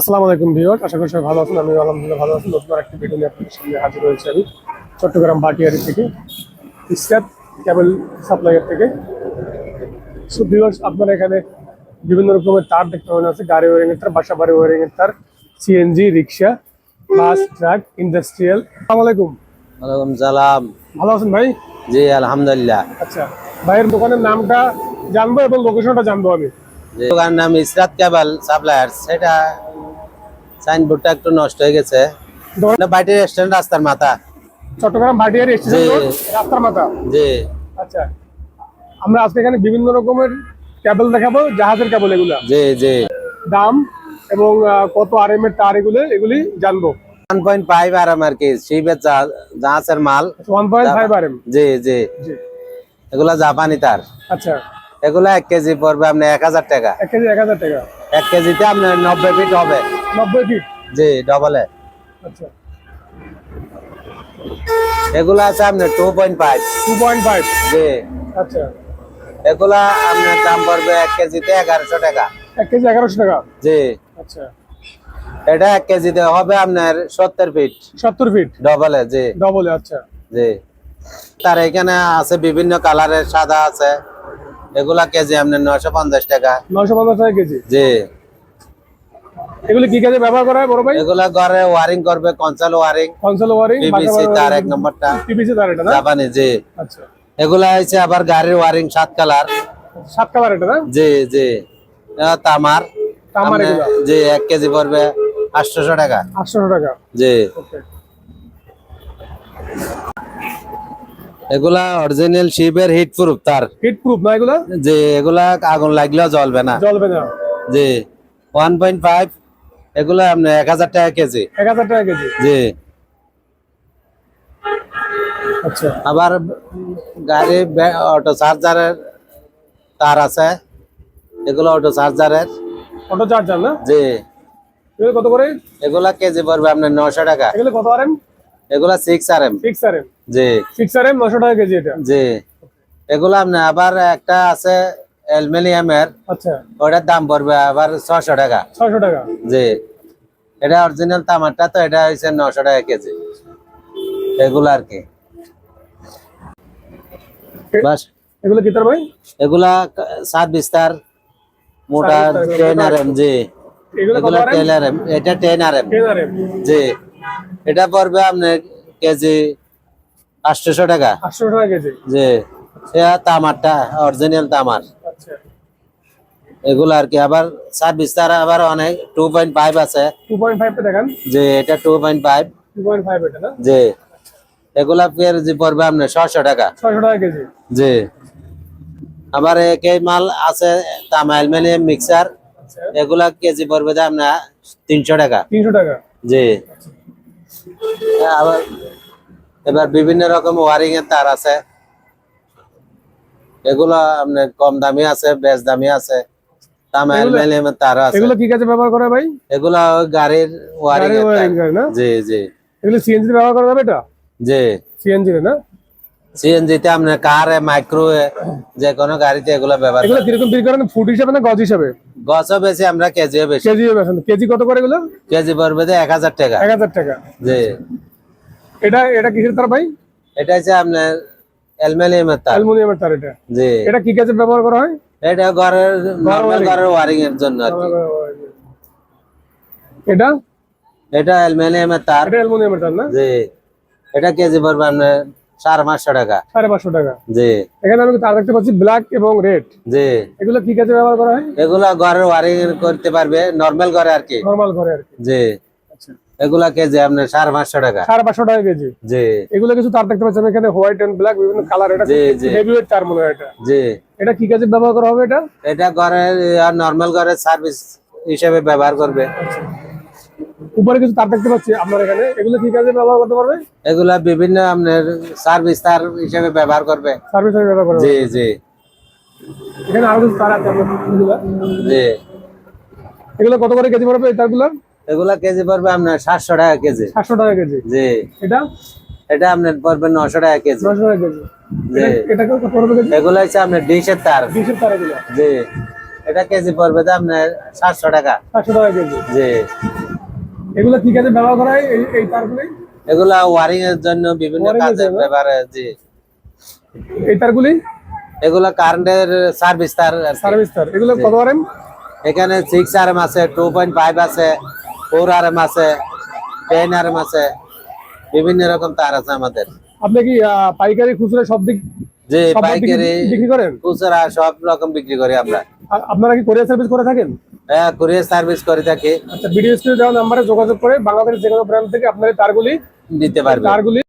আসসালামু আলাইকুম ভিউয়ার আশা করি সবাই ভালো আছেন আমি আলহামদুলিল্লাহ ভালো আছি। নতুন আরেকটি ভিডিও নিয়ে আপনাদের সামনে হাজির হয়েছি আমি চট্টগ্রাম বাটিয়ারি থেকে ইস্টার কেবল সাপ্লাইয়ার থেকে। সো ভিউয়ার্স আপনারা এখানে বিভিন্ন রকমের তার দেখতে পাবেন আছে গাড়ি ওয়ারিং এর তার বাসা বাড়ি ওয়ারিং এর তার CNG rickshaw bus truck industrial আসসালামু আলাইকুম। ওয়ালাইকুম সালাম। ভালো আছেন ভাই? জি আলহামদুলিল্লাহ। আচ্ছা ভাইয়ের দোকানের নামটা জানব এবং লোকেশনটা জানব আমি। দোকানের নাম ইসরাত কেবল সাপ্লায়ার সেটা সাইনবোর্ডটা একটু নষ্ট হয়ে গেছে। বাইটের রেস্টুরেন্ট রাস্তার মাথা। চট্টগ্রাম ভাটিয়ারি। রোড রাস্তার মাথা। জি। আচ্ছা। আমরা আজকে এখানে বিভিন্ন রকমের কেবল দেখাবো জাহাজের কেবল এগুলা। জি জি। দাম এবং কত আর এম এর তার এগুলো এগুলি জানব। ওয়ান পয়েন্ট ফাইভ আর কি শিবের জাহাজের মাল। One point five R M জি জি। জি। এগুলা জাপানি তার। আচ্ছা। এগুলা এক কেজি পড়বে আপনি এক হাজার টাকা। এক কেজি এক হাজার টাকা। এক কেজিতে আপনার নব্বই ফিট হবে। নব্বই ফিট জি ডবলে আচ্ছা। এগুলা আছে আপনার two point five two point five জি। আচ্ছা। এগুলা আপনার দাম পড়বে এক কেজিতে এগারোশো টাকা। এক কেজি এগারোশো টাকা? জি। আচ্ছা। এটা এক কেজিতে হবে আপনার সত্তর ফিট সত্তর ফিট ডবলে জি। ডবলে আচ্ছা। জি। তার এখানে আছে বিভিন্ন কালারের সাদা আছে। এগুলা কেজি আপনার নশো পঞ্চাশ টাকা। নয়শো পঞ্চাশ টাকা কেজি? জি। এগুলি কি কাজে ব্যবহার করা হয় বড় ভাই? এগুলা ঘরে ওয়ারিং করবে conceal wiring console wiring PVC তার এক নম্বরটা। পিভিসি তার এটা না? জাপানি জি। আচ্ছা। এগুলা হচ্ছে আবার গাড়ির ওয়ারিং সাত কালার সাত কালার এটা না? জি জি। তামার। তামার এগুলা? জি এক কেজি পড়বে আটশোশো টাকা। আটশো টাকা? জি। এগুলা অরিজিনাল শিপের হিট প্রুফ তার। হিট প্রুফ না এগুলা? যে এগুলা আগুন লাগলেও জ্বলবে না। জ্বলবে না। জি। ওয়ান পয়েন্ট ফাইভ এগুলো আপনার এক হাজার টাকা কেজি। এক হাজার টাকা কেজি? জি। আচ্ছা। আবার গাড়ি অটো চার্জারের তার আছে। এগুলো অটো চার্জারের অটো চার্জার না? জি। এগুলো কত করে? এগুলা কেজি পড়বে আপনার নশো টাকা। এগুলো কত আর এম এগুলা six R M six R M জি। সিক্স আর এম নশো টাকা কেজি এটা? জি। এগুলো আপনার আবার একটা আছে অ্যালুমিনিয়ামের আচ্ছা। ওটার দাম পড়বে আবার ছশো টাকা। ছয়শো টাকা। জি। এটা অরিজিনাল তামারটা তো এটা হচ্ছে নশো টাকা কেজি। এগুলো আর কি। বাস। এগুলো কি ভাই? এগুলা ক- সাত বিস্তার মোটা টেন আর এম জি। এগুলো এগুলা টেন আর এম এটা টেন আর এম জি। এটা পড়বে আপনার কেজি আটশোশো টাকা। আটশো টাকা কেজি। জি। তামারটা অরিজিনাল তামার। এগুলো আর কি আবার সাত বিস্তার আবার অনেক টু পয়েন্ট ফাইভ আছে। টু পয়েন্ট দেখান। যে এটা two point five two point five এটা না? জি এগুলা কেজি পড়বে আপনার ছশো টাকা। ছয়শো টাকা কেজি। জি আবার একই মাল আছে তামা অ্যালুমিনিয়াম মিক্সার। আচ্ছা। এগুলা কেজি পড়বে যে আপনার তিনশো টাকা। তিনশো টাকা। জি আবার এবার বিভিন্ন রকম ওয়ারিং এর তার আছে। এগুলো আপনার কম দামি আছে বেশ দামি আছে। তামা তার আছে। এগুলো কি কাজে ব্যবহার করা ভাই? এগুলা গাড়ির ওয়ারিং না? জি জি। এগুলো সিএনজি ব্যবহার করা যাবে এটা? জি। সিএনজি না? সিএনজি তে আপনার কারে মাইক্রো যে কোনো গাড়িতে এগুলো ব্যবহার এগুলো কীরকম বিক্রি করেন? ফুট হিসাবে না গজ হিসাবে? গছও বেশি আমরা কেজিও বেশি। কেজি কত করে এগুলো? কেজি পড়বে যে এক হাজার টাকা। এক হাজার টাকা। জি। এটা এটা কিসের তার ভাই? এটা হচ্ছে আপনার অ্যালুমিনিয়ামের তার। অ্যালুমিনিয়ামের তার এটা? জি। এটা কি কাজে ব্যবহার করা হয়? এটা ঘরের নর্মাল ঘরের ওয়ারিং এর জন্য আর কি। এটা? এটা অ্যালুমিনিয়ামের তার। এটা অ্যালুমিনিয়ামের তার না? জি। এটা কেজি পড়বে আপনার সাড়ে পাঁচশো টাকা। সাড়ে পাঁচশো টাকা। জি। এখানে আমি তার দেখতে পাচ্ছি ব্ল্যাক এবং রেড জি। এগুলো কি কাজে ব্যবহার করা হয়? এগুলা ঘরের ওয়ারিং করতে পারবে নর্মাল ঘরে আর কি। নর্মাল ঘরে আর কি। জি। এগুলা কেজি আপনার সাড়ে পাঁচশো টাকা। সাড়ে পাঁচশো টাকা কেজি। জি। এগুলো কিছু তার দেখতে পাচ্ছেন এখানে হোয়াইট এন্ড ব্ল্যাক বিভিন্ন কালার এটা জি, জি। হেভি তার মনে হয় এটা। জি। এটা কি কাজে ব্যবহার করা হবে এটা? এটা ঘরের আর নর্মাল ঘরের সার্ভিস হিসেবে ব্যবহার করবে। উপরে কিছু তার দেখতে পাচ্ছি আপনার এখানে। এগুলো কি কাজে ব্যবহার করতে পারবে? এগুলা বিভিন্ন আপনার সার্ভিস তার হিসেবে ব্যবহার করবে। সার্ভিস ব্যবহার করবে। জি জি। এখানে আরও কিছু তার আছে এগুলো। জি। এগুলো কত করে কেজি পড়বে এই তারগুলো? এগুলা কেজি পড়বে আপনার সাতশো টাকা কেজি। সাতশো টাকা কেজি। জি। এটা? এটা আপনার পড়বে নশো টাকা কেজি। নশো টাকা কেজি। এগুলো হচ্ছে আপনার ডিশের তার। বিশের তার জি। এটা কেজি পড়বে তো আপনার সাতশো টাকা। সাতশো টাকা কেজি। জি। এগুলো কি কাজে ব্যবহার করা হয় এই এই তারগুলি এগুলা ওয়ারিং এর জন্য বিভিন্ন Wiring এর কাজে জন্য? ব্যবহার জি। এই তারগুলি? এগুলা কারেন্টের সার্ভিস তার সার্ভিস তার। এগুলো কত আরএম এখানে আছে। এম আছে টেন আছে বিভিন্ন রকম তার আছে আমাদের। আপনি কি পাইকারি খুচরা সব দিক যে পাইকারি বিক্রি করেন? খুচরা সব রকম বিক্রি করি আমরা। আপনারা কি কোরিয়ার সার্ভিস করে থাকেন? হ্যাঁ কোরিয়ার সার্ভিস করে থাকি। আচ্ছা ভিডিও স্ক্রিনে দেওয়া নাম্বারে যোগাযোগ করে বাংলাদেশের যে কোনো ব্র্যান্ড থেকে আপনারা তারগুলি নিতে পারবেন। তারগুলি